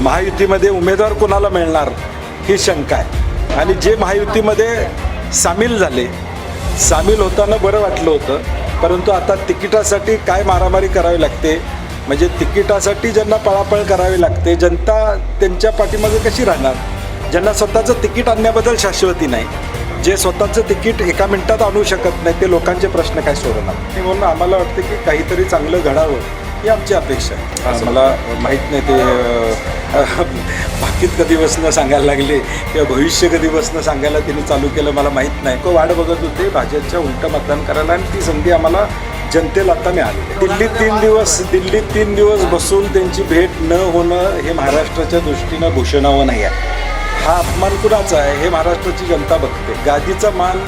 महायुतीमध्ये उमेदवार कोणाला मिळणार ही शंका आहे. आणि जे महायुतीमध्ये सामील झाले सामील होताना बरं वाटलं होतं परंतु आता तिकिटासाठी काय मारामारी करावी लागते? म्हणजे तिकिटासाठी ज्यांना पळापळ करावी लागते जनता त्यांच्या पाठीमागे कशी राहणार? ज्यांना स्वतःचं तिकीट आणण्याबद्दल शाश्वती नाही जे स्वतःचं तिकीट एका मिनिटात आणू शकत नाही ते लोकांचे प्रश्न काय सोडणार म्हणून आम्हाला वाटतं की काहीतरी चांगलं घडावं ही आमची अपेक्षा आहे. मला माहीत नाही ते बाकीत कधीपासून सांगायला लागले किंवा भविष्य कधीपासून सांगायला त्यांनी चालू केलं मला माहीत नाही. तो वाट बघत होते भाजपच्या उलटं मतदान करायला आणि ती संधी आम्हाला जनतेला आता मिळाली. दिल्लीत तीन दिवस दिल्लीत तीन दिवस बसून त्यांची भेट न होणं हे महाराष्ट्राच्या दृष्टीनं भूषणावं नाही आहे. हा अपमान कुणाचा आहे? हे महाराष्ट्राची जनता बघते. गादीचा मान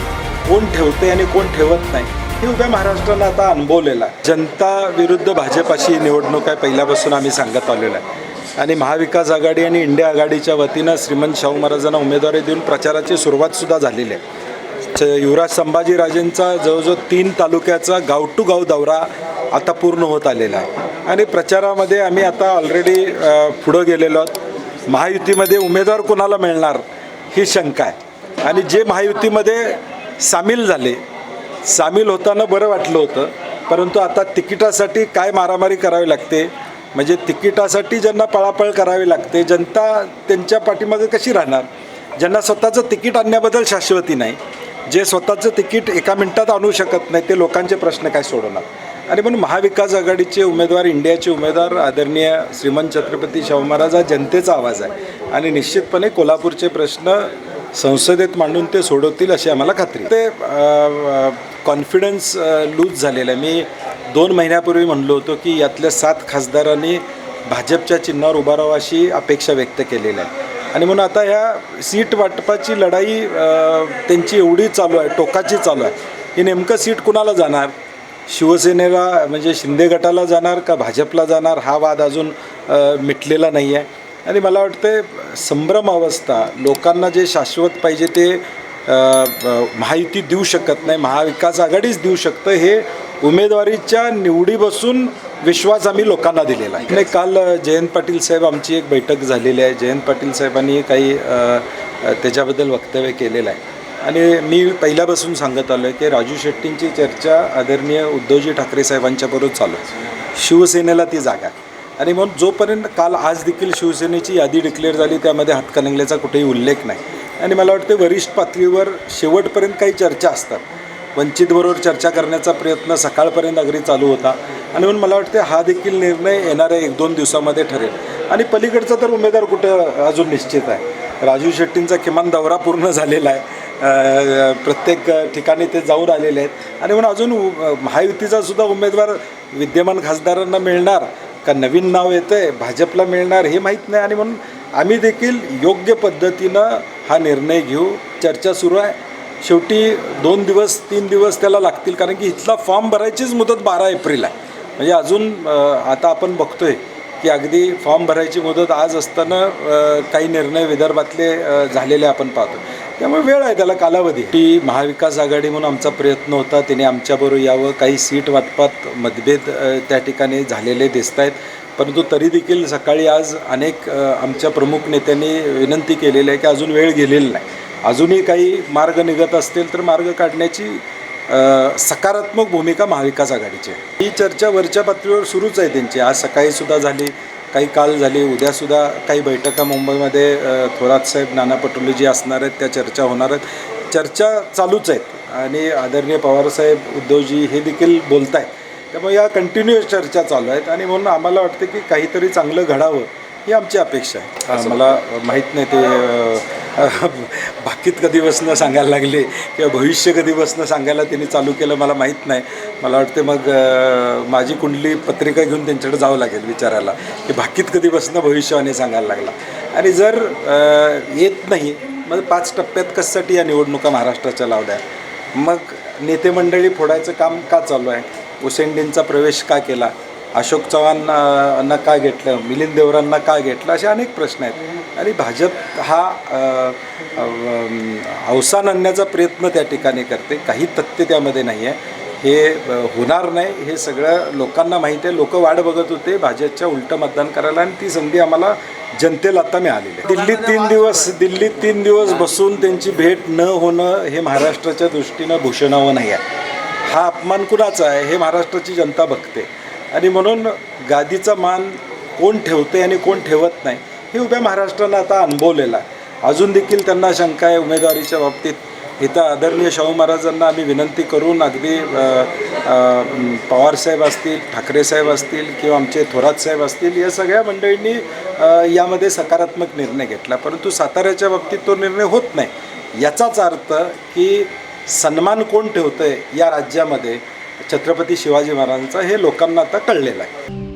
कोण ठेवते आणि कोण ठेवत नाही? हे उभ्या महाराष्ट्रानं आता अनुभवलेला आहे. जनता विरुद्ध भाजप अशी निवडणूक आहे पहिल्यापासून आम्ही सांगत आलेलो आहे. आणि महाविकास आघाडी आणि इंडिया आघाडीच्या वतीनं श्रीमंत शाहू महाराजांना उमेदवारी देऊन प्रचाराची सुरुवातसुद्धा झालेली आहे. च- युवराज संभाजीराजेंचा जवळजवळ तीन तालुक्याचा गाव टू गाव दौरा आता पूर्ण होत आलेला आहे. आणि प्रचारामध्ये आम्ही आता ऑलरेडी पुढं गेलेलो आहोत. महायुतीमध्ये उमेदवार कोणाला मिळणार ही शंका आहे. आणि जे महायुतीमध्ये सामील झाले सामील होताना बरं वाटलं होतं परंतु आता तिकिटासाठी काय मारामारी करावी लागते म्हणजे तिकिटासाठी ज्यांना पळापळ करावी लागते जनता त्यांच्या पाठीमागे कशी राहणार? ज्यांना स्वतःचं तिकीट आणण्याबद्दल शाश्वती नाही जे स्वतःचं तिकीट एका मिनिटात आणू शकत नाही ते लोकांचे प्रश्न काय सोडवणार? आणि म्हणून महाविकास आघाडीचे उमेदवार इंडियाचे उमेदवार आदरणीय श्रीमंत छत्रपती शाहू महाराज हा जनतेचा आवाज आहे. आणि निश्चितपणे कोल्हापूरचे प्रश्न संसदेत मांडून ते सोडवतील अशी आम्हाला खात्री ते कॉन्फिडन्स लूज झालेलं आहे. मी दोन महिन्यापूर्वी म्हणलो होतो की यातल्या सात खासदारांनी भाजपच्या चिन्हावर उभा राहावं अशी अपेक्षा व्यक्त केलेली आहे. आणि म्हणून आता ह्या सीट वाटपाची लढाई त्यांची एवढी चालू आहे टोकाची चालू आहे. ही नेमकं सीट कुणाला जाणार? शिवसेनेला म्हणजे शिंदे गटाला जाणार का भाजपला जाणार? हा वाद अजून मिटलेला नाही आहे. आणि मला वाटतं संभ्रम अवस्था लोकांना जे शाश्वत पाहिजे ते माहिती महायुती देऊ शकत नाही महाविकास आघाडीच देऊ शकतं हे उमेदवारीच्या निवडी बसून विश्वास आम्ही लोकांना दिलेला आहे. नाही काल जयंत पाटील साहेब आमची एक बैठक झालेली आहे. जयंत पाटील साहेबांनी काही त्याच्याबद्दल वक्तव्य केलेलं आहे. आणि मी पहिल्यापासून सांगत आलो आहे की राजू शेट्टींची चर्चा आदरणीय उद्धवजी ठाकरे साहेबांच्याबरोबर चालू आहे. शिवसेनेला ती जागा आहे. आणि म्हणून जोपर्यंत काल आज देखील शिवसेनेची यादी डिक्लेअर झाली त्यामध्ये हातकणंगल्याचा कुठेही उल्लेख नाही. आणि मला वाटतं वरिष्ठ पातळीवर शेवटपर्यंत काही चर्चा असतात. वंचितबरोबर चर्चा करण्याचा प्रयत्न सकाळपर्यंत अगदी चालू होता. आणि म्हणून मला वाटते हा देखील निर्णय येणाऱ्या एक दोन दिवसामध्ये ठरेल. आणि पलीकडचा तर उमेदवार कुठं अजून निश्चित आहे? राजू शेट्टींचा किमान दौरा पूर्ण झालेला आहे. प्रत्येक ठिकाणी ते जाऊन आलेले आहेत. आणि म्हणून अजून महायुतीचा सुद्धा उमेदवार विद्यमान खासदारांना मिळणार का नवीन नाव येतं आहे भाजपला मिळणार हे माहीत नाही. आणि म्हणून आम्ही देखील योग्य पद्धतीनं हा निर्णय घेऊ. चर्चा सुरू आहे. शेवटी दोन दिवस तीन दिवस त्याला लागतील कारण की इथला फॉर्म भरायचीच मुदत बारा एप्रिल आहे. म्हणजे अजून आता आपण बघतोय की अगदी फॉर्म भरायची मुदत आज असताना काही निर्णय विदर्भातले झालेले आपण पाहतो. त्यामुळे वेळ आहे त्याला कालावधी. ती महाविकास आघाडी म्हणून आमचा प्रयत्न होता तिने आमच्याबरोबर यावं. काही सीट वाटपात मतभेद त्या ठिकाणी झालेले दिसत आहेत परंतु तरी देखील सकाळी आज अनेक आमच्या प्रमुख नेत्यांनी विनंती केलेली आहे की अजून वेळ गेलेला नाही. अजूनही काही मार्ग निघत असतील तर मार्ग काढण्याची सकारात्मक भूमिका महाविकास आघाडीची आहे. ही चर्चा वरच्या पातळीवर सुरूच आहे त्यांची. आज सकाळी सुद्धा झाली काही काल झाली उद्यासुद्धा काही बैठका मुंबईमध्ये थोरात साहेब नाना पटोले जी असणार आहेत त्या चर्चा होणार आहेत. चर्चा चालूच आहेत आणि आदरणीय पवारसाहेब उद्धवजी हे देखील बोलत आहेत त्यामुळे या कंटिन्युअस चर्चा चालू आहेत आणि म्हणून आम्हाला वाटतं की काहीतरी चांगलं घडावं ही आमची अपेक्षा आहे. मला माहीत नाही ते बाकीत कधीपासून सांगायला लागले किंवा भविष्य कधीपासून सांगायला त्यांनी चालू केलं मला माहीत नाही. मला वाटतं मग माझी कुंडली पत्रिका घेऊन त्यांच्याकडे जावं लागेल विचारायला की भाकीत कधीपासून भविष्यवाणी सांगायला लागला. आणि जर येत नाही मग पाच टप्प्यात कशासाठी या निवडणुका महाराष्ट्राच्या लावल्या? मग नेते मंडळी फोडायचं काम का चालू आहे? उसेंडींचा प्रवेश का केला? अशोक चव्हाणांना का घेतलं? मिलिंद देवरांना का घेतलं? असे अनेक प्रश्न आहेत. आणि भाजप हा अवसान आणण्याचा प्रयत्न त्या ठिकाणी करते. काही तथ्य त्यामध्ये नाही आहे हे होणार नाही. हे सगळं लोकांना माहीत आहे. लोक वाट बघत होते भाजपच्या उलटं मतदान करायला आणि ती संधी आम्हाला जनतेला आता मिळालेली आहे दिल्लीत तीन दिवस दिल्लीत तीन दिवस बसून त्यांची भेट न होणं हे महाराष्ट्राच्या दृष्टीनं भूषणावं नाही आहे. हा अपमान कुणाचा आहे? हे महाराष्ट्राची जनता बघते. आणि म्हणून गादीचा मान कोण ठेवते आणि कोण ठेवत नाही हे उभ्या महाराष्ट्रानं आता अनुभवलेलं आहे. अजून देखील त्यांना शंका आहे उमेदवारीच्या बाबतीत. इथं आदरणीय शाहू महाराजांना आम्ही विनंती करून अगदी पवारसाहेब असतील ठाकरे साहेब असतील किंवा आमचे थोरात साहेब असतील या सगळ्या मंडळींनी यामध्ये सकारात्मक निर्णय घेतला. परंतु साताऱ्याच्या बाबतीत तो निर्णय होत नाही. याचाच अर्थ की सन्मान कोण ठेवतं आहे या राज्यामध्ये छत्रपती शिवाजी महाराजांचा हे लोकांना आता कळलेलं आहे.